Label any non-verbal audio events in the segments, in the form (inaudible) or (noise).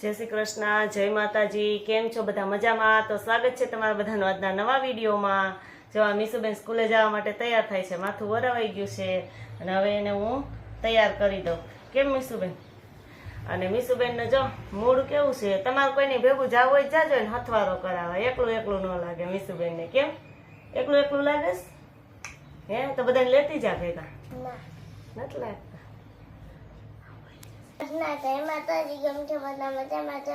જય શ્રી કૃષ્ણ જય માતાજી કેમ છો બધા મજામાં? તો સ્વાગત છે તમારા બધાનો આજના નવા વિડીયોમાં. જો આ મીસુબેન સ્કૂલે જવા માટે તૈયાર થાય છે માથું વરાવાઈ ગયું છે. અને હવે એને હું તૈયાર કરી દઉં. કેમ મીસુબેન? અને મીસુબેનને જો મૂડ કેવું છે તમારે કોઈને ભેગું જાવ હોય જાજો ને હથવારો કરાવે. એકલું એકલું ન લાગે મીસુબેનને. કેમ? એકલું એકલું લાગે હે? તો બધાને લેતી જા ભેગા. નથી લાગતા? ના જય માતાજી કેમ છો બધા મજામાં છો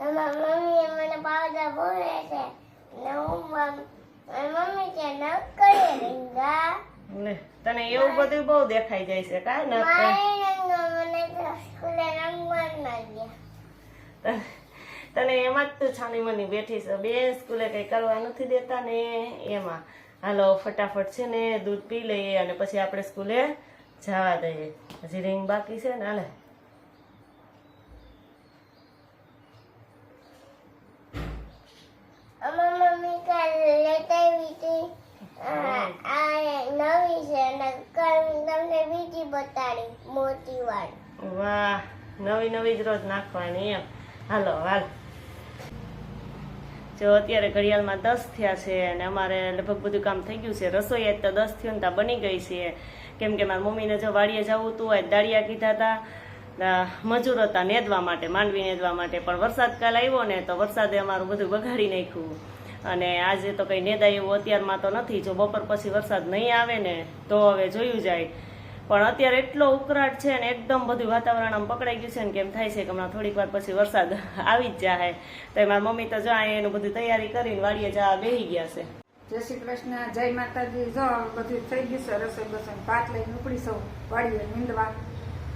મમ્મીએ મને પાવડા બોલે છે ને હું મમ્મી કે ન કરે રીંગા. લે તને એવું બધું બહુ દેખાઈ જાય છે કા? ન મને સ્કૂલે તને એમાં જ તું છાની મની બેઠી છે. બે સ્કૂલે કઈ કરવા નથી દેતા ને એમાં. હાલો ફટાફટ છે ને દૂધ પી લઈએ અને પછી આપણે સ્કૂલે જવા દઈએ. હજી રિંગ બાકી છે ને હાલે અમારી મમ્મી કાલ લેતા આવી આ નવી છે અને તમને બીજી બતાડી મોટી વાળી વાહ નવી નવી જ રોજ નાખવાની એમ. હાલો હાલ. જો અત્યારે ઘડિયાળમાં દસ થયા છે અને અમારે લગભગ બધું કામ થઈ ગયું છે. રસોઈ આજ તો દસ થયું ને ત્યાં બની ગઈ છે. કેમ કે મારા મમ્મીને જો વાડીએ જવું હતું આજ દાળિયા કીધા હતા. મજૂર હતા નેદવા માટે માંડવી નેદવા માટે. પણ વરસાદ કાલ આવ્યો ને તો વરસાદે અમારું બધું બગાડી નાખ્યું. અને આજે તો કંઈ નેદાય એવું અત્યારમાં તો નથી. જો બપોર પછી વરસાદ નહીં આવે ને, તો હવે જોયું જાય. પણ અત્યારે એટલો ઉકળાટ છે ને, એકદમ બધું વાતાવરણ આમ પકડાઈ ગયું છે ને, કેમ થાય છે કે હમણાં થોડીક વાર પછી વરસાદ (laughs) આવી જ જાય તો મારા મમ્મી તો જો એનું બધું તૈયારી કરીને વાડીએ જવા બેહી ગયા છે. જય શ્રી કૃષ્ણ, જય માતાજી. જો બધું થઈ ગયું છે, રસોઈ બસોઈ ભાત લઈને ઉપડી સૌ વાડીએ નીંદવા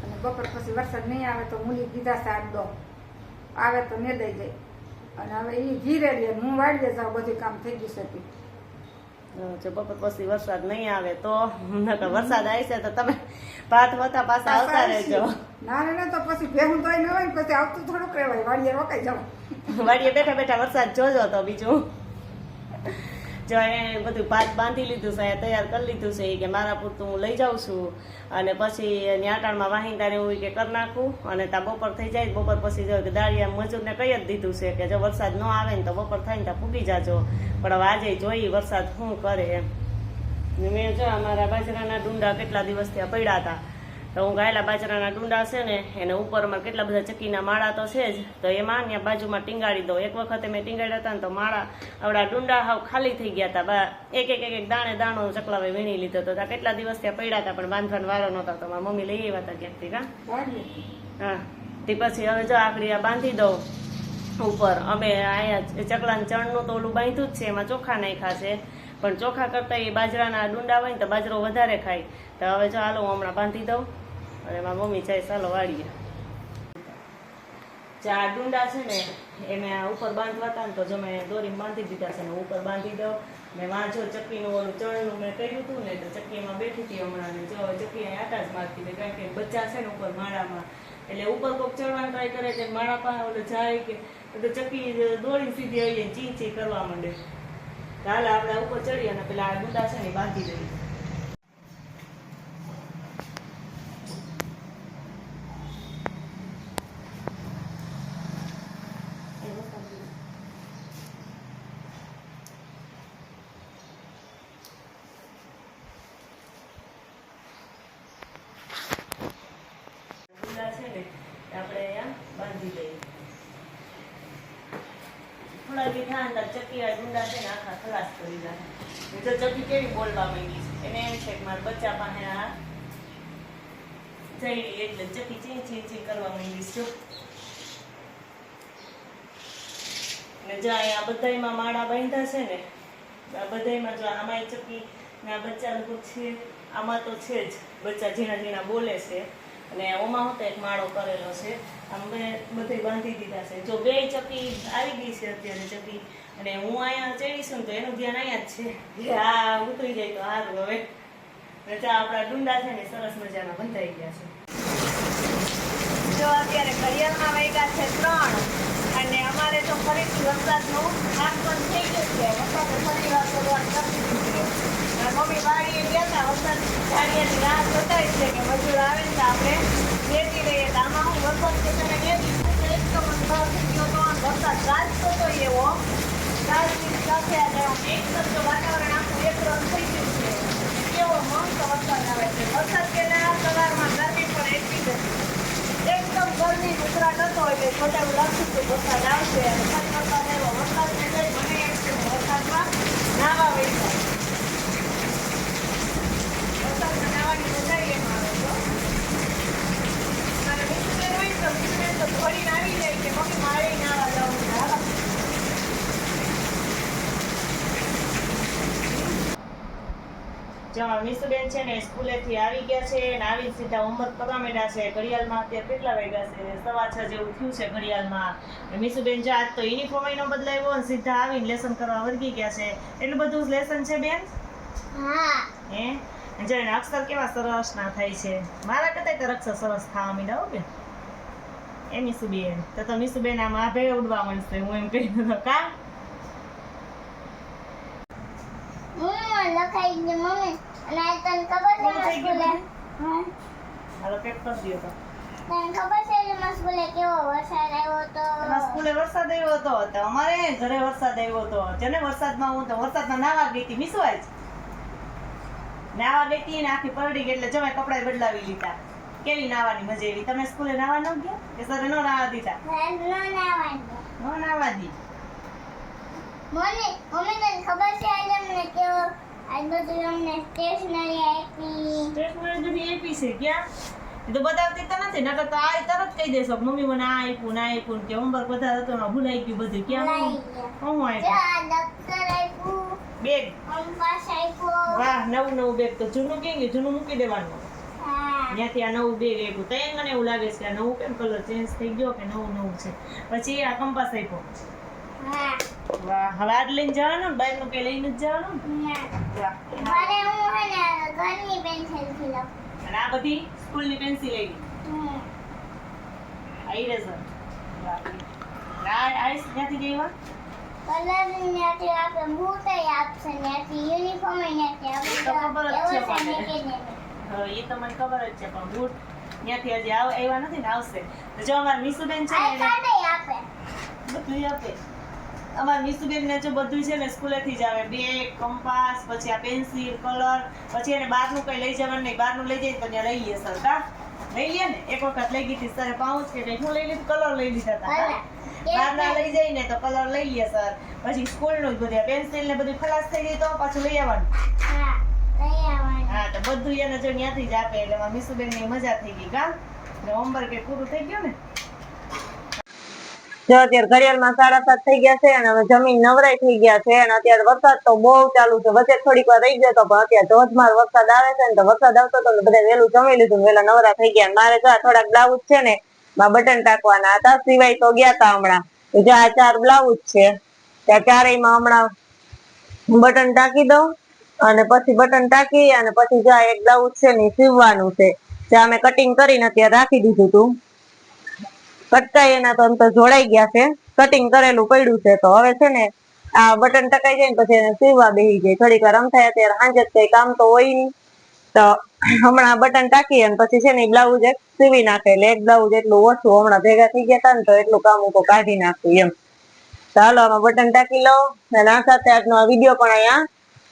અને બપોર પછી વરસાદ નહીં આવે તો મૂલી દીધા આઠ દો. આવે તો ને દઈ જાય. અને હવે એ ઘીરે લે હું વાળીએ જાઉં બધું કામ થઈ ગયું છે જો બપોર પછી વરસાદ નહીં આવે તો નકર વરસાદ આવશે તો તમે ભાત વતા પાછા આવતા રહેજો. ના ના તો પછી ભેગું તોય ન હોય પછી આવતું થોડુંક રહેવાય. વાડીએ રોકાઈ જાઉં. વાડીએ બેઠા બેઠા વરસાદ જોજો તો બીજું. જો એ બધું ભાત બાંધી લીધું છે, તૈયાર કરી લીધું છે કે મારા પૂરતું હું લઈ જાઉં છું. અને પછી ન્યાટાણમાં વાહિંદાને ઈ કે કરી નાખું અને ત્યાં બપોર થઈ જાય, બપોર પછી જો કે દાળિયા મજૂરને કહી જ દીધું છે કે જો વરસાદ ન આવે ને તો બપોર થાય ને ત્યાં પૂગી જાજો. પણ હવે આજે જોઈ વરસાદ શું કરે એમ. મેં જો અમારા બાજરાના ડુંડા કેટલા દિવસથી પડ્યા હતા. તો હું ગાયેલા બાજરાના ડુંડા છે ને એને ઉપરમાં કેટલા બધા ચક્કીના માળા તો છે જ. તો એમાં ત્યાં બાજુમાં ટીંગાડી દઉં. એક વખતે મેં ટીંગાડ્યા હતા ને તો માળા આવડા ડુંડા હાવ ખાલી થઈ ગયા હતા. બા એક એક એક એક દાણે દાણો ચકલાવે વીણી લીધો તો ત્યાં કેટલા દિવસ ત્યાં પડ્યા હતા પણ બાંધવાનો વારો નહોતો તો મારા મમ્મી લઈ આવ્યા હતા ક્યાંકથી કા? હા. તે પછી હવે જો આખડી આ બાંધી દઉં ઉપર. અમે અહીંયા ચકલાને ચણનું તો ઓલું બાંધ્યું જ છે એમાં ચોખા નાખ્યા છે. પણ ચોખા કરતાં એ બાજરાના ડુંડા હોય ને તો બાજરો વધારે ખાય. તો હવે જો હાલો હું હમણાં બાંધી દઉં. અને મારા મમ્મી જાય ચાલો વાળીએ ચાર ડુંડા છે ને, એને આ ઉપર બાંધવા હતા ને તો જો મેં દોરી બાંધી દીધા છે ને ઉપર બાંધી દો. મેં વાંચો ચક્કીનું ઓલું ચણનું મેં કર્યું હતું ને તો ચક્કીમાં બેઠી હતી હમણાં ને જો ચક્કી આટા જ મારતી હતી કારણ કે બચ્ચા છે ને ઉપર માળામાં. એટલે ઉપર કોક ચડવાનું ટ્રાય કરે છે માળા પાસે ઓલું જાય કે તો ચક્કી દોરી સીધી આવી ચી ચી કરવા માંડે. હાલ આપણે ઉપર ચડી અને પેલા આ ડુંડા છે ને બાંધી દઈએ ડુંડા છે ને એ આપણે અહીંયા બાંધી દઈએ દી થાય અંદર ચક્કી આ છે આખા ખલાસ કરી નાખે. જો ચક્કી કેવી બોલવા માંગી એને એમ છે કે મારા બચ્ચા પાસે આ જઈ એટલે ચકી ચી ચી ચી કરવા માંગી છે. માળા બાંધ્યા છે ને, આ બધાયમાં જો આમાં ચકી ને બચ્ચા લોકો છે, આમાં તો છે જ. બચ્ચા ઝીણા ઝીણા બોલે છે. અને ઓમાં હું એક માળો કરેલો છે. આમ મેં બધે બાંધી દીધા છે. જો બે ચકી આવી ગઈ છે અત્યારે ચકી, અને હું અહીંયા ચડીશું ને તો એનું ધ્યાન અહીંયા જ છે. આ ઉતરી જાય તો સારું હવે. રજા આપણા ડુંડા છે ને સરસ મજાના બંધાઈ ગયા છે. જો અત્યારે ઘડિયાળમાં વાગ્યા છે ત્રણ, અને અમારે તો ફરીથી વરસાદનું પણ થઈ ગયું છે. વરસાદ ફરી વાર શરૂઆત કરી દીધી છે. મમ્મી વાડીએ ગયા હતા વરસાદ ઝાડિયાની રાહ જોતા છે કે મજૂર આવે ને આપણે. લેતી રહીએ આમાં હું વરસાદ કે તને એકદમ અંધાર ગયો તો વરસાદ ગાજતો તો એવો. ગાજની સાથે એકદમ તો વાતાવરણ આખું એકદમ થઈ ગયું કેવો મસ્ત વરસાદ આવે છે. વરસાદ પહેલાં સવારમાં ગરમી પણ એટલી જ એકદમ ગરમી ઉતરાટ હતો એટલે ખોટા એવું લાગતું વરસાદ આવશે. અને વરસાદ આવ્યો વરસાદને લઈ વરસાદમાં નાવા વહી જો મિસુબેન છે ને સ્કૂલેથી આવી ગયા છે ને આવી સીધા હોમવર્ક કરવા માંડ્યા છે. ઘડિયાળમાં અત્યારે કેટલા વાગ્યા છે? સવા છ જેવું થયું છે ઘડિયાળમાં. મિસુબેન જો આજ તો યુનિફોર્મ નો બદલાવ્યો અને સીધા આવીને લેસન કરવા વર્ગી ગયા છે. એટલું બધું લેસન છે બેન? હા. હે? અને અક્ષર કેવા સરસ ના થાય છે. મારા કરતા તો અક્ષર સરસ થવા મીડા બેન. એ મિસુબેન તો તો મીસુબેન આમ આભે ઉડવા માંડશે હું એમ કહી દઉં કા? લખાઈ મમ્મી. અને તને ખબર છે પૂરું થઈ ગયું સ્કૂલે હા? હાલો પેક કરી દો તો. તને ખબર છે કે સ્કૂલે કેવો વરસાદ આવ્યો હતો? એમાં સ્કૂલે વરસાદ આવ્યો હતો તો અમારે ઘરે વરસાદ આવ્યો હતો. જેને વરસાદમાં હું તો વરસાદમાં નાવા ગઈ હતી મીસવાય નાવા ગઈ હતી ને આખી પરડી ગઈ એટલે જમાઈ કપડાં બદલાવી લીધા. કેવી નાવાની મજા આવી? તમે સ્કૂલે નાવા ન ગયા? કે સરે નો નાવા દીધા? ન નાવા દી મને મમ્મી તને ખબર છે આજે મને કેવો આજ બધું અમને સ્ટેશનરી આપી. સ્ટેશનરી બધી આપી છે ક્યાં? તો બતાવતી તો નથી નકર તો આ તરત કહી દેશો મમ્મી મને આ આપ્યું ના આપ્યું કે હોમવર્ક બધા હતો ને ભૂલાઈ ગયું બધું. ક્યાં હું? આપ્યું? બેગ. વાહ નવું નવું બેગ. તો જૂનું કેમ ગયું જૂનું મૂકી દેવાનું? ત્યાંથી આ નવું બેગ આપ્યું. તો એમ મને એવું લાગે છે કે આ નવું કેમ કલર ચેન્જ થઈ ગયો કે નવું નવું છે? પછી આ કંપાસ આપ્યો. વાહ હવે આજ લઈને જવાનું ને બહારનું કઈ લઈને જ જવાનું? ને મારે હું હે ને ઘરની પેન્સિલથી લખું અને આ બધી સ્કૂલની પેન્સિલ આવી. હમ. આ ઇરેઝર વાહ આ આઈસ ક્યાંથી ગઈ કલર ત્યાંથી આપણે બૂટ આપશે ત્યાંથી યુનિફોર્મ ત્યાંથી આપણે ખબર જ છે એ ખબર જ પણ બૂટ ત્યાંથી હજી આવ આવ્યા નથી ને આવશે. તો જો અમારા મીસુબેન છે ને આપે. બધું આપે. અમારા મીસુબેન ને જો બધું છે ને સ્કૂલેથી જ આવે. બેગ કંપાસ પછી આ પેન્સિલ કલર પછી એને બહારનું કઈ લઈ જવાનું નહીં બહારનું લઈ જાય તો ત્યાં લઈ લે સર કા લઈ લે ને એક વખત લઈ ગઈ હતી સરે પાઉચ કે કંઈક હું લઈ લીધું કલર લઈ લીધા હતા? બહારના લઈ જાય ને તો કલર લઈ લઈએ સર. પછી સ્કૂલનું જ બધું પેન્સિલ ને બધું ખલાસ થઈ ગઈ તો પાછું લઈ આવવાનું. હા તો બધું એને જો ત્યાંથી જ આપે એટલે મીસુબેનની મજા થઈ ગઈ કા? હોમવર્ક એ પૂરું થઈ ગયું ને? જો અત્યારે ઘડિયાળમાં સાડા સાત થઈ ગયા છે અને હવે જમીન નવરાઈ થઈ ગયા છે અને અત્યારે વરસાદ તો બહુ ચાલુ છે. વચ્ચે થોડીક વાર રહી ગયો પણ અત્યારે ધોધમાર વરસાદ આવે છે ને તો વરસાદ આવતો તો બધા વહેલું જમી લીધું વહેલા નવરા થઈ ગયા. મારે જો થોડાક બ્લાઉઝ છે ને માં બટન ટાંકવાના હતા. સિવાય તો ગયા હતા હમણાં. જો આ ચાર બ્લાઉઝ છે ત્યાં ચારેયમાં હમણાં બટન ટાંકી દઉં અને પછી બટન ટાંકી અને પછી જો આ એક બ્લાઉઝ છે ને સીવવાનું છે. ત્યાં અમે કટિંગ કરીને અત્યારે રાખી દીધું હતું કટકાઈ એના તો તો જોડાઈ ગયા છે. કટિંગ કરેલું પડ્યું છે તો હવે છે ને આ બટન ટકાઈ જાય ને પછી એને સીવવા બેસી જાય. થોડીક વાર આમ થાય અત્યારે સાંજે કઈ કામ તો હોય નહીં. તો હમણાં બટન ટાકી અને પછી છે ને બ્લાઉઝ એક સીવી નાખે એટલે એક બ્લાઉઝ એટલું ઓછું હમણાં ભેગા થઈ ગયા હતા ને તો એટલું કામ હું કાઢી નાખું એમ. ચાલો આમાં બટન ટાકી લો અને આ સાથે આજનો આ વીડિયો પણ અહીંયા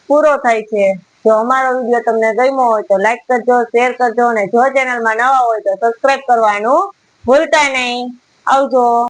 પૂરો થાય છે. જો અમારો વીડિયો તમને ગમ્યો હોય તો લાઈક કરજો શેર કરજો અને જો ચેનલમાં નવા હોય તો સબસ્ક્રાઇબ કરવાનું ભૂલતા નહીં. આવજો.